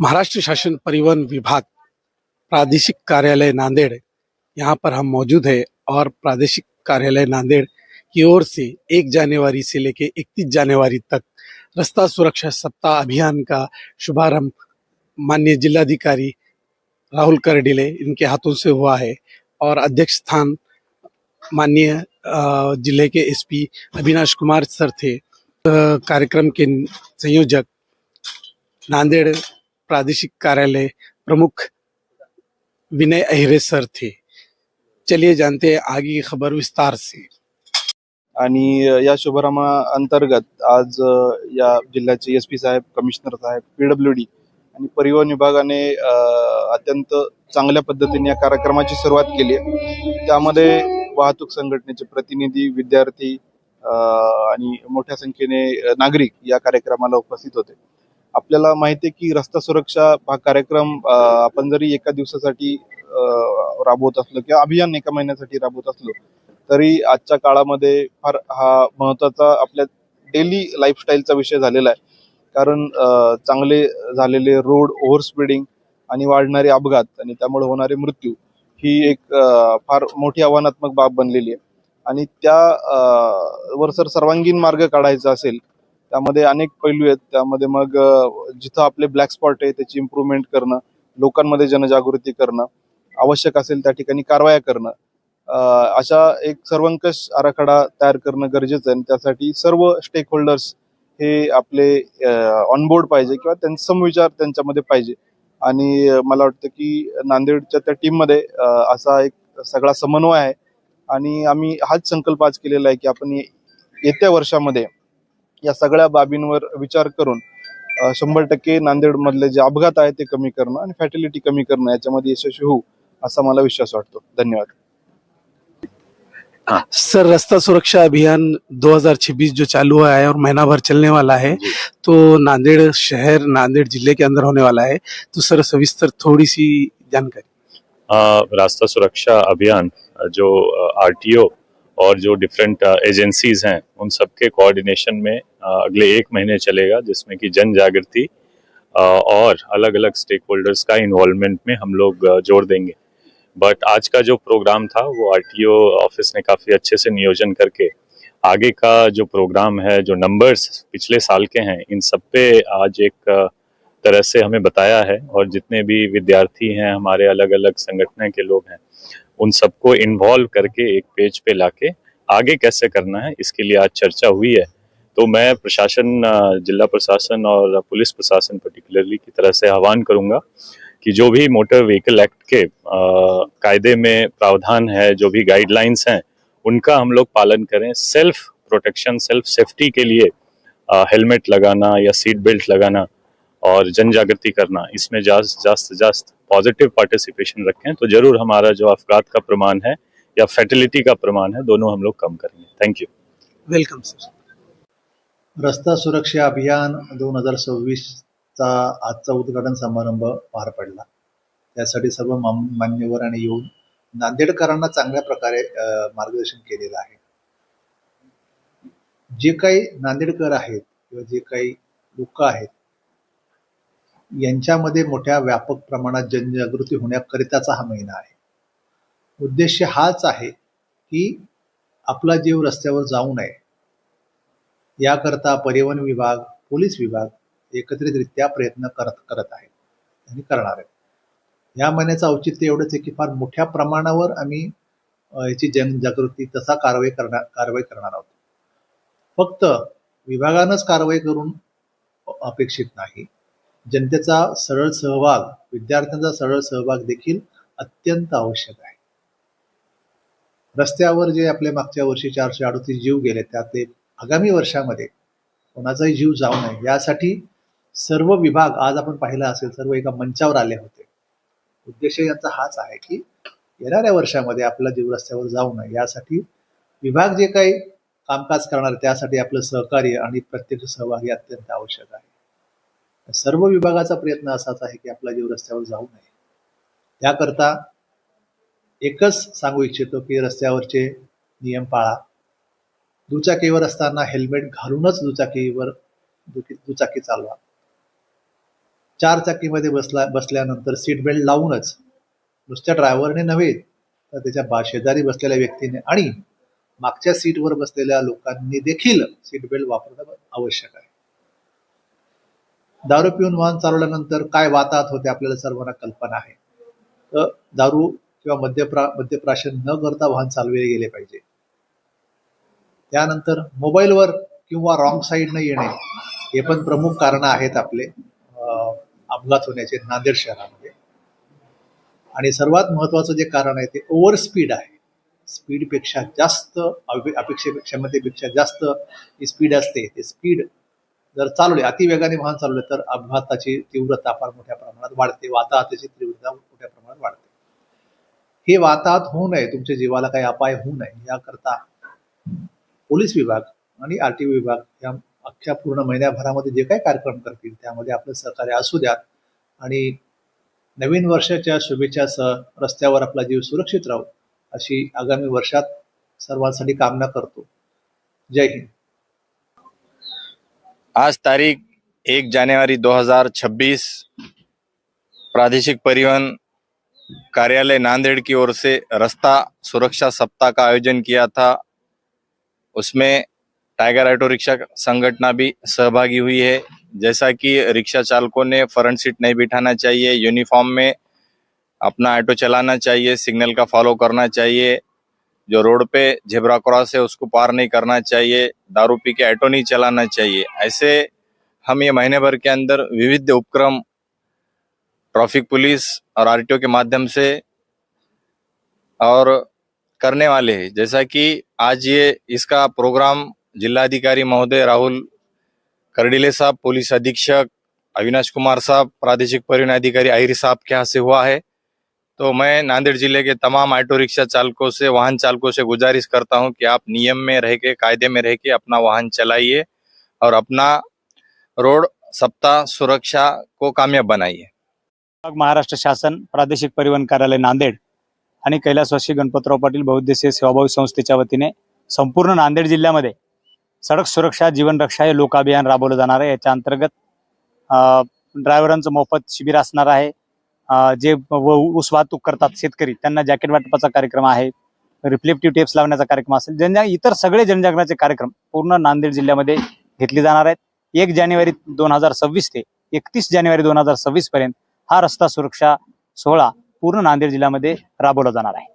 महाराष्ट्र शासन परिवहन विभाग, प्रादेशिक कार्यालय नांदेड़। यहाँ पर हम मौजूद है और प्रादेशिक कार्यालय नांदेड़ की ओर से एक जनवरी से लेके 31 जनवरी तक रास्ता सुरक्षा सप्ताह अभियान का शुभारंभ माननीय जिलाधिकारी राहुल करडिले इनके हाथों से हुआ है और अध्यक्ष स्थान माननीय ज़िले के एसपी अविनाश कुमार सर थे। कार्यक्रम के संयोजक नांदेड़ प्रादेशिक कार्यालय प्रमुख विनय अहिरे सर थे। चलिए जानते हैं आगे की खबर विस्तार से। आणि या शुभारंभा अंतर्गत आज या जिल्ह्याचे एस पी साहेब कमिशनर साहेब पीडब्ल्यू डी आणि परिवहन विभागाने अत्यंत चांगल्या पद्धतीने या कार्यक्रमाची सुरुवात केली आहे. त्यामध्ये वाहतूक संघटनेचे प्रतिनिधी विद्यार्थी आणि मोठ्या संख्येने नागरिक या कार्यक्रमाला उपस्थित होते. आपल्याला माहिती आहे की रस्ता सुरक्षा हा कार्यक्रम आपण जरी एका दिवसासाठी राबवत असलो किंवा अभियान एका महिन्यासाठी राबवत असलो तरी आजच्या काळामध्ये फार हा महत्त्वाचा आपल्या डेली लाईफस्टाईलचा विषय झालेला आहे. कारण चांगले झालेले रोड ओव्हर स्पीडिंग आणि वाढणारे अपघात आणि त्यामुळे होणारे मृत्यू ही एक फार मोठी आव्हानात्मक बाब बनलेली आहे. आणि त्या वर सर सर्वांगीण मार्ग काढायचा असेल त्यामध्ये अनेक पैलू आहेत. त्यामध्ये मग जिथं आपले ब्लॅक स्पॉट आहे त्याची इम्प्रूव्हमेंट करणं लोकांमध्ये जनजागृती करणं आवश्यक असेल त्या ठिकाणी कारवाया करणं. अशा एक सर्वंकष आराखडा तयार करणं गरजेचं आहे. आणि त्यासाठी सर्व स्टेक होल्डर्स हे आपले ऑनबोर्ड पाहिजे किंवा त्यांचा समविचार त्यांच्यामध्ये पाहिजे. आणि मला वाटतं की नांदेडच्या त्या टीममध्ये असा एक सगळा समन्वय आहे. आणि आम्ही हाच संकल्प आज केलेला आहे की आपण येत्या वर्षामध्ये या सगळ्या बाबींवर विचार करून शंभर टक्के नांदेडमधले जे अपघात आहेत ते कमी करणं आणि फॅटिलिटी कमी करणं याच्यामध्ये यशस्वी होऊ असा मला विश्वास वाटतो. धन्यवाद. सर रास्ता सुरक्षा अभियान 2026 जो चालू हुआ है और महीना भर चलने वाला है तो नांदेड़ शहर नांदेड़ जिले के अंदर होने वाला है तो सर सविस्तर थोड़ी सी जानकारी रास्ता सुरक्षा अभियान जो आरटीओ और जो डिफरेंट एजेंसीज हैं, उन सबके कोऑर्डिनेशन में अगले एक महीने चलेगा, जिसमें कि जन जागृति और अलग अलग स्टेक होल्डर्स का इन्वॉल्वमेंट में हम लोग ज़ोर देंगे। बट आज का जो प्रोग्राम था, वो आरटीओ ऑफ़िस ने काफ़ी अच्छे से नियोजन करके, आगे का जो प्रोग्राम है, जो नंबर्स पिछले साल के हैं, इन सब पे आज एक तरह से हमें बताया है, और जितने भी विद्यार्थी हैं, हमारे अलग अलग संगठन के लोग हैं उन सबको इन्वॉल्व करके एक पेज पे लाके आगे कैसे करना है, इसके लिए आज चर्चा हुई है। तो मैं प्रशासन जिला प्रशासन और पुलिस प्रशासन पर्टिकुलरली की तरह से आह्वान करूँगा कि जो भी मोटर व्हीकल एक्ट के कायदे में प्रावधान है, जो भी गाइडलाइंस हैं, उनका हम लोग पालन करें। सेल्फ प्रोटेक्शन सेल्फ सेफ्टी के लिए हेलमेट लगाना या सीट बेल्ट लगाना और जन जागृति करना इसमें जास्त जास्त जास्त पॉजिटिव पार्टिसिपेशन रखें तो जरूर हमारा जो अफगात का प्रमाण है या फर्टिलिटी का प्रमाण है दोनों हम लोग कम करेंगे। थैंक यू वेलकम सर रस्ता सुरक्षा अभियान दोन हजार सव्वीसचा आजचा उद्घाटन समारंभ पार पडला. त्यासाठी सर्व मान्यवरांनी येऊन नांदेडकरांना चांगल्या प्रकारे मार्गदर्शन केलेलं आहे. जे काही नांदेडकर आहेत किंवा जे काही लोक आहेत यांच्यामध्ये मोठ्या व्यापक प्रमाणात जनजागृती होण्याकरिताचा हा महिना आहे. उद्देश हाच आहे की आपला जीव रस्त्यावर जाऊ नये. याकरता परिवहन विभाग पोलीस विभाग एकत्रितरित्या प्रयत्न करत करत आहेत आणि करणार आहेत. या महिन्याचं औचित्य एवढंच आहे की फार मोठ्या प्रमाणावर आम्ही याची जनजागृती तसा कारवाई करणार कारवाई करणार आहोत. फक्त विभागानंच कारवाई करून अपेक्षित नाही. जनतेचा सरळ सहभाग विद्यार्थ्यांचा सरळ सहभाग देखील अत्यंत आवश्यक आहे. रस्त्यावर जे आपले मागच्या वर्षी चारशे अडोतीस जीव गेले त्यातले आगामी वर्षामध्ये कोणाचाही जीव जाऊ नये यासाठी सर्व विभाग आज आपण पाहिला असेल सर्व एका मंचावर आले होते. उद्देश यांचा हाच आहे की येणाऱ्या वर्षामध्ये आपला जीव रस्त्यावर जाऊ नये यासाठी विभाग जे काही कामकाज करणार त्यासाठी आपलं सहकार्य आणि प्रत्यक्ष सहभागी अत्यंत आवश्यक आहे. सर्व विभागाचा प्रयत्न असाच आहे की आपला जीव रस्त्यावर जाऊ नये. त्याकरता एकच सांगू इच्छितो की रस्त्यावरचे नियम पाळा. दुचाकीवर असताना हेल्मेट घालूनच दुचाकीवर दुकी- दुचाकी चालवा. चार चाकीमध्ये बसला बसल्यानंतर सीट बेल्ट लावूनच नुसत्या ड्रायव्हरने नव्हे तर त्याच्या बा शेजारी बसलेल्या व्यक्तीने आणि मागच्या सीटवर बसलेल्या लोकांनी देखील सीट बेल्ट वापरणं आवश्यक आहे. दारू पिऊन वाहन चालवल्यानंतर काय वाताहत होते आपल्याला सर्वांना कल्पना आहे. तर दारू किंवा मद्यप्रा मद्यप्राशन न करता वाहन चालवले गेले पाहिजे. त्यानंतर मोबाईलवर किंवा रॉंग साईडनं येणे हे पण प्रमुख कारण आहेत आपले अपघात होण्याचे नांदेड शहरामध्ये. आणि सर्वात महत्वाचं जे कारण आहे ते ओव्हर स्पीड आहे. स्पीडपेक्षा जास्त अpe- अपेक्षे क्षमतेपेक्षा जास्त जी स्पीड असते ते स्पीड जर चालवले अतिवेगाने वाहन चालवले तर अपघाताची तीव्रता फार मोठ्या प्रमाणात वाढते. वाताहताची तीव्रता मोठ्या प्रमाणात वाढते. हे वाताहत होऊ नये. तुमच्या जीवाला काही अपाय होऊ नये. याकरता पोलीस विभाग आणि आर टी विभाग या अख्ख्या पूर्ण महिन्याभरामध्ये जे काही कार्यक्रम करतील त्यामध्ये आपलं सहकार्य असू द्यात. आणि नवीन वर्षाच्या शुभेच्छासह रस्त्यावर आपला जीव सुरक्षित राहू अशी आगामी वर्षात सर्वांसाठी कामना करतो. जय हिंद. आज तारीख एक जनवरी 2026 प्रादेशिक परिवहन कार्यालय नांदेड़ की ओर से रास्ता सुरक्षा सप्ताह का आयोजन किया था। उसमें टाइगर ऑटो रिक्शा संगठना भी सहभागी हुई है। जैसा कि रिक्शा चालकों ने फ्रंट सीट नहीं बिठाना चाहिए यूनिफॉर्म में अपना ऑटो चलाना चाहिए सिग्नल का फॉलो करना चाहिए। जो रोड पे झेबरा क्रॉस है, उसको पार नहीं करना चाहिए, दारू पी के ऑटो नहीं चलाना चाहिए। ऐसे हम ये महीने भर के अंदर विविध उपक्रम, ट्रैफ़िक पुलिस और आरटीओ के माध्यम से और करने वाले हैं। जैसा कि आज ये इसका प्रोग्राम जिलाधिकारी महोदय राहुल करडिले साहब, पुलिस अधीक्षक अविनाश कुमार साहब, प्रादेशिक परिवहन अधिकारी आहिरी साहब के यहाँ से हुआ है। तो मैं नांदेड़ जिले के तमाम ऑटो रिक्शा चालकों से वाहन चालकों से गुजारिश करता हूं कि आप नियम में रह के कायदे में रह के अपना वाहन चलाइए और अपना रोड सप्ताह सुरक्षा को कामयाब बनाइए। महाराष्ट्र शासन प्रादेशिक परिवहन कार्यालय नांदेड आणि कैलासवासी गणपतराव पाटील बहुद्देशीय सेवाभावी संस्थेच्या वतीने संपूर्ण नांदेड जिल्ह्यामध्ये सडक सुरक्षा जीवन रक्षा हे लोक अभियान राबवलं जाणार आहे. याच्या अंतर्गत ड्रायव्हरांचं मोफत शिबिर असणार आहे. जे व- ऊस वाहतूक करतात शेतकरी त्यांना जॅकेट वाटपाचा कार्यक्रम आहे रिफ्लेक्टिव्ह टेप्स लावण्याचा कार्यक्रम असेल जनजा इतर सगळे जनजागरणाचे कार्यक्रम पूर्ण नांदेड जिल्ह्यामध्ये घेतले जाणार आहेत. एक जानेवारी दोन हजार सव्वीस ते एकतीस जानेवारी दोन हजार सव्वीस पर्यंत हा रस्ता सुरक्षा सोहळा पूर्ण नांदेड जिल्ह्यामध्ये राबवला जाणार आहे.